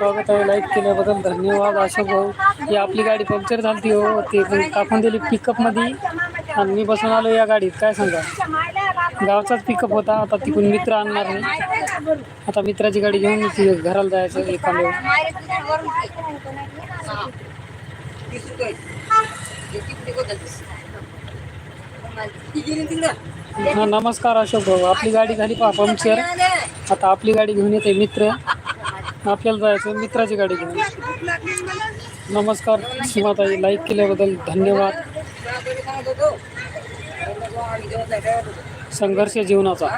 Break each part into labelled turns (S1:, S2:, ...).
S1: स्वागत आहे लाईक केल्याबद्दल धन्यवाद. अशोक भाऊ ही आपली गाडी पंक्चर झाली हो, ते दिली पिकअप मध्ये आणि मी बसून आलो या गाडीत. काय सांगा गावचाच पिकअप होता. आता तिकडून मित्र आणणार नाही. आता मित्राची गाडी घेऊन घराला जायचं एका हा नमस्कार अशोक भाऊ. आपली गाडी झाली पहा पंक्चर. आता आपली गाडी घेऊन येते मित्र. आपल्याला जायचं मित्राची गाडी घेऊन. नमस्कार सीमाताई. लाईक केल्याबद्दल धन्यवाद. संघर्ष जीवनाचा.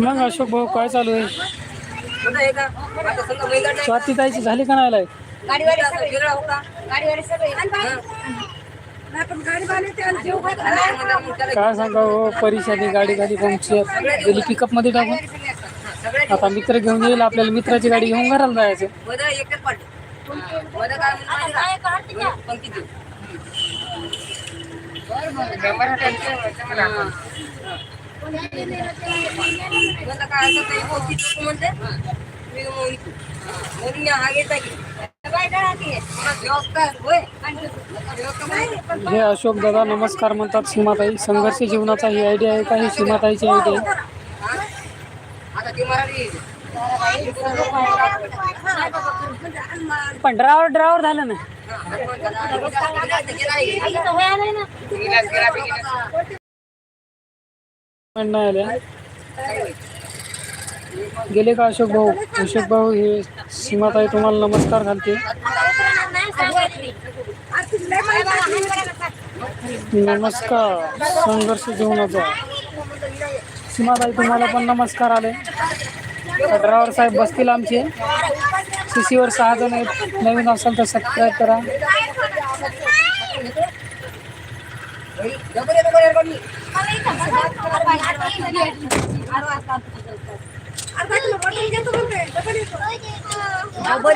S1: मग अशोक भाऊ काय चालू आहे? स्वातीताईची झाली का नाही काय सांगा हो परेशानी गाडी गाडी पंक्चर गेली पिकअपमध्ये टाकून? आता मित्र घेऊन येईल आपल्याला मित्राची गाडी घेऊन घराला जायचं हे. अशोक दादा नमस्कार म्हणतात. सीमाताई संघर्ष जीवनाचा ही आयडिया आहे का? ही सीमाताईची आयडिया आहे. पण ड्रायव्हर ड्रायव्हर झालं ना. गेले का अशोक भाऊ? अशोक भाऊ हे सीमाताई तुम्हाला नमस्कार घालते. नमस्कार. संघर्ष जीवनाचा. सीमाताई तुम्हाला पण नमस्कार आले. ड्रायव्हर साहेब बसतील आमचे. सीसीवर सहा जण आहेत. नवीन असाल तर सबस्क्राईब करा.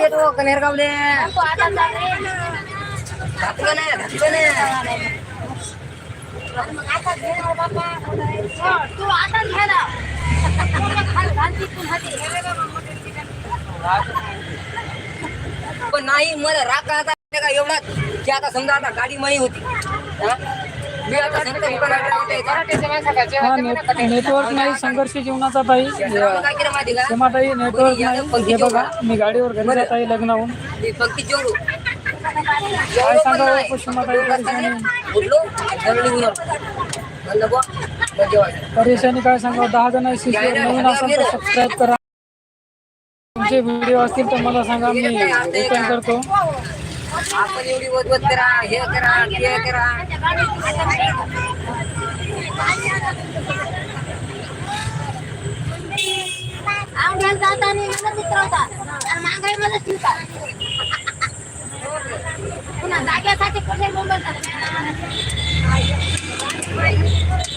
S2: येतो कनेरगावले घातलं नाही घातलं नाही पण नाही मला राग आता का एवढा की आता समजा आता गाडी माही होती? मी आता संत
S1: नेटवर्क नाही संघर्ष जीवनाचा ताई.
S2: काय केलं माहिती का
S1: सीमाताई नेटवर्क नाही. हे बघा मी गाडीवर घरी जात आहे लग्नाहून
S2: मी पंक्ती जेवढू
S1: काय सांगा हो सीमाताई परेशानी
S2: उठलो जळली उन्हा म्हणलं बुवा मग जेवायचं.
S1: परेशानी काय सांगा दहा जण सीसीवर नवीन असाल तर सबस्क्राईब करा तुमचे व्हिडिओ असतील तर मला सांगा मी रिटर्न करतो
S2: आपण एवढी वदवत करा हे करा ते करा
S3: आवड्याला जाताना मला मित्र होता आणि मागाई मला शिवता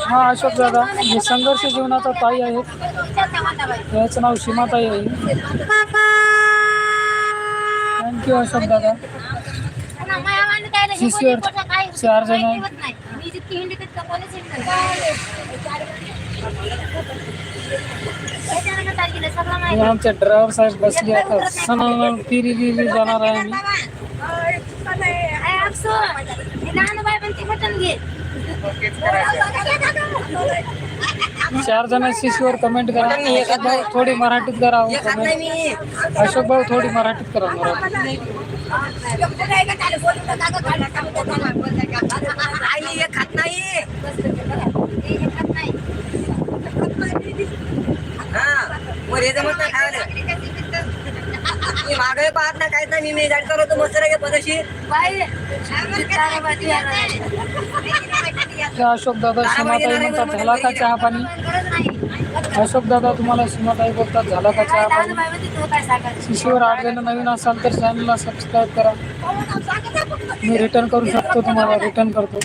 S1: हा, अशोक दादा मी संघर्ष जीवनाचा ताई आहे याचं नाव सीमाताई आहे. थँक्यू अशोक दादा. शिष्यवर चार जण आणि आमचे ड्रायव्हर साहेब बसले आता. सण पिरी लिली जाणार आहे मी. चार जण शिशीवर कमेंट करा.
S2: मी
S1: अशोक भाऊ थोडी मराठीत करा.
S2: खात नाही
S1: कमेंट
S2: मी
S1: अशोक भाऊ थोडी मराठीत करा.
S2: मागे पाहत नाही काहीच नाही मी मी गाडी चालवतो मस्त रे पदशी
S1: तर अशोक दादा सीमाताई म्हणतात झाला का चहा पाणी अशोक दादा तुम्हाला सीमाताई बोलतात झाला का चहा पाणी शिशीवर जण नवीन असाल तर चॅनलला सबस्क्राईब करा मी रिटर्न करू शकतो तुम्हाला रिटर्न करतो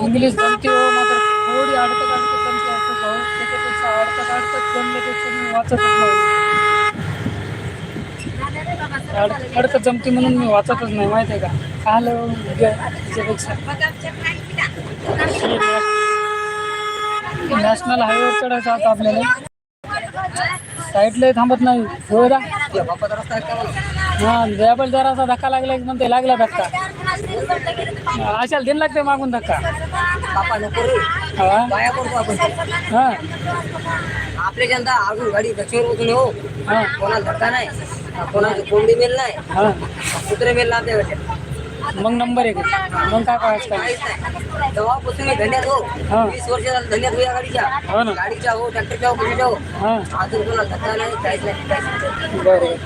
S1: इंग्लिश जमते हो मात्र थोडी अडकत अडकत जमते अशोक भाऊ त्याच्यापेक्षा अडकत अडकत जमल्यापेक्षा मी वाचतच नाही. अड- अडकत जमते म्हणून मी वाचतच नाही माहिती आहे का? काल त्याच्यापेक्षा. नॅशनल हायवेवर चढायचं आता आपल्याला. साईडला थांबत नाही. होय दा? हा द्याबल जरासा धक्का लागला म्हणते लागला धक्का. अशाला दिन लागते मागून धक्का.
S2: बापा नको रे
S1: हा.
S2: बाया करतो आपण
S1: हा
S2: जनता अजून गाडी गच्चीवर बसून हो.
S1: हा.
S2: कोणाला धक्का नाही कोणाची कोंबडी मेल नाही
S1: हा.
S2: कुत्रे मेल नाही आपल्याकडे
S1: मग नंबर एक. मग काय पाहायचं काय?
S2: काहीच नाही. तेव्हापासून मी धंद्यात हो.
S1: हा.
S2: वीस वर्ष झालं धंद्यात हो या गाडीच्या.
S1: हो ना.
S2: गाडीच्या हो ट्रॅक्टरच्या हो कशाच्या हो.
S1: हा.
S2: अजून कोणाला धक्का नाही काहीच नाही काहीच नाही.
S1: बरं.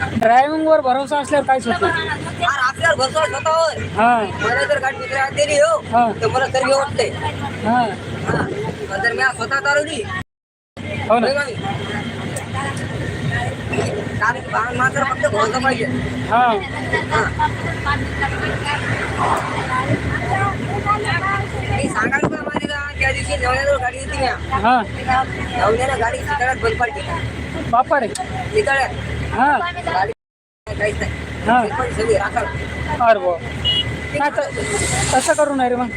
S1: ड्रायव्हिंगवर भरोसा असल्यावर काहीच होत नाही
S2: अरे आपल्याला भरतो स्वतःवर
S1: हा.
S2: मला जर गाडी दुसऱ्या हात दिली हो
S1: हा.
S2: तर मला सर्व वाटतंय.
S1: हा.
S2: हा. पण जर मी आज स्वतः चालवली
S1: हो ना.
S2: होय का मी? कारण की बाळ मात्र फक्त भरोसा पाहिजे.
S1: हा.
S2: हा. मी सांगायला काय का त्या दिवशी नवऱ्याजवळ गाडी होती
S1: हा.
S2: नवऱ्यानं गाडी चितळ्यात बंद पाडली.
S1: बापा रे.
S2: चितळ्यात
S1: हा.
S2: गाडी काहीच नाही
S1: हा.
S2: सगळी
S1: अरे तर तसं करू नाही रे मग.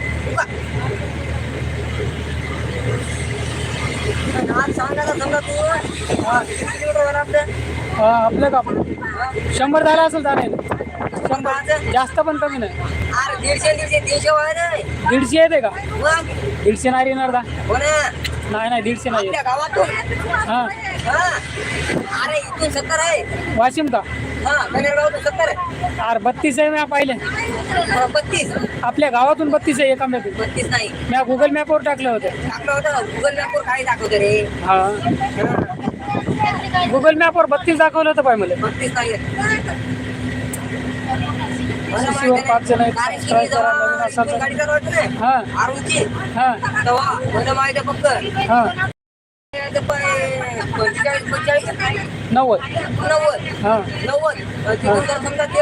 S2: आज सांगायला समजा तू हा, किती किलोमीटर वर आपलं
S1: हा, आपलं का शंभर झाला असेल चालेल.
S2: शंभराचं?
S1: जास्त पण कमी नाही.
S2: अरे दीडशे दीडशे तीनशे वय नाही
S1: दीडशे येते का?
S2: मग
S1: दीडशे नाही येणार दा.
S2: हो ना.
S1: नाही नाही दीडशे नाही
S2: आपल्या
S1: येत
S2: गावातून.
S1: हा.
S2: अरे इथून सत्तर आहे.
S1: वाशिम का
S2: हा कनेरगावातून सत्तर आहे.
S1: अरे बत्तीस आहे मी पाहिले.
S2: हा, बत्तीस.
S1: आपल्या गावातून बत्तीस आहे एका मॅप
S2: बत्तीस नाही.
S1: मी गुगल मॅपवर टाकलं होतं.
S2: टाकलं होतं. गुगल मॅपवर काय दाखवतं रे?
S1: हा. गुगल मॅपवर बत्तीस दाखवलं होतं पाय मला.
S2: बत्तीस नाही
S1: शिशीवर पाच जण आहेत. सबस्क्राईब करा नवीन असाल तर हा. हा.
S2: मला माहिती आहे फक्त
S1: हा. नव्वद.
S2: नव्वद.
S1: हा.
S2: नव्वद. तिथून जर समजा ते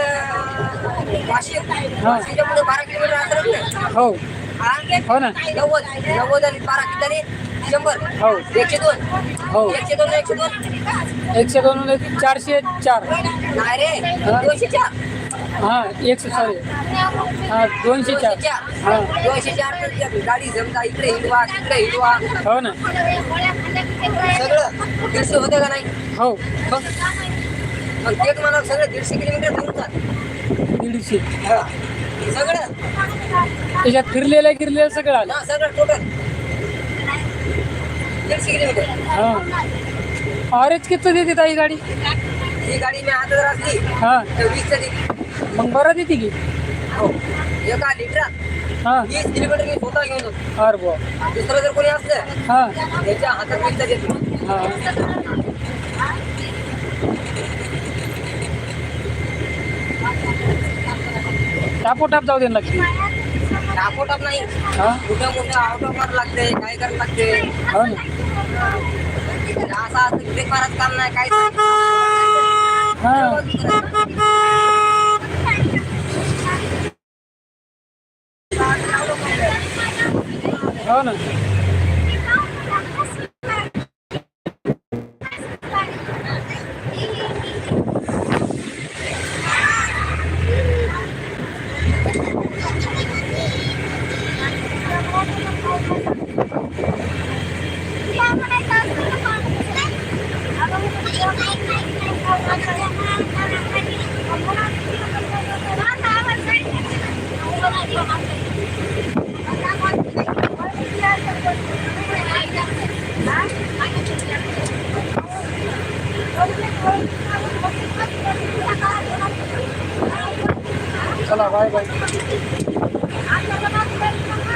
S2: वाशिम वाशिमच्या पुढे बारा किलोमीटर असेल ना
S1: हो.
S2: हा?
S1: हो ना.
S2: नव्वद. नव्वद आणि बारा. किती शंभर.
S1: हो.
S2: एकशे दोन.
S1: हो.
S2: एकशे दोन एकशे दोन.
S1: एकशे दोन एक चारशे चार.
S2: नाही रे. दोनशे चार.
S1: हा एकशे सॉरी हा दोनशे चार. हा.
S2: दोनशे चार गाडी समजा इकडे हिरवा तिकडे हिरवा
S1: हो ना.
S2: सगळं दीडशे होते का नाही
S1: हो.
S2: मग मग तेच मला सगळं दीडशे. किलोमीटर जात
S1: दीडशे
S2: हा. सगळं
S1: त्याच्यात फिरलेलं गिरलेलं सगळं आलं.
S2: हा. सगळं टोटल दीडशे किलोमीटर
S1: हा ऑरेंज किती देते ताई गाडी?
S2: ही गाडी मी आता जर असली
S1: हा.
S2: तर वीसच्या
S1: मग बरं देते की.
S2: हो. एका लिटरात
S1: हा.
S2: वीस किलोमीटर मी स्वतः घेऊन जातो
S1: अरे बुवा
S2: दुसरं जर कोणी असलं
S1: हा.
S2: त्याच्या हातात देतो
S1: हा. टापोटाप जाऊ दे ना लक्ष्मी.
S2: टापोटाप नाही.
S1: हा?
S2: कुठं कुठं ऑफ मार लागते काय करायला लागते
S1: हो ना.
S2: असं असं ब्रेक मारायचं काम नाही काय
S1: हा. हो ना
S3: चला बाय बाय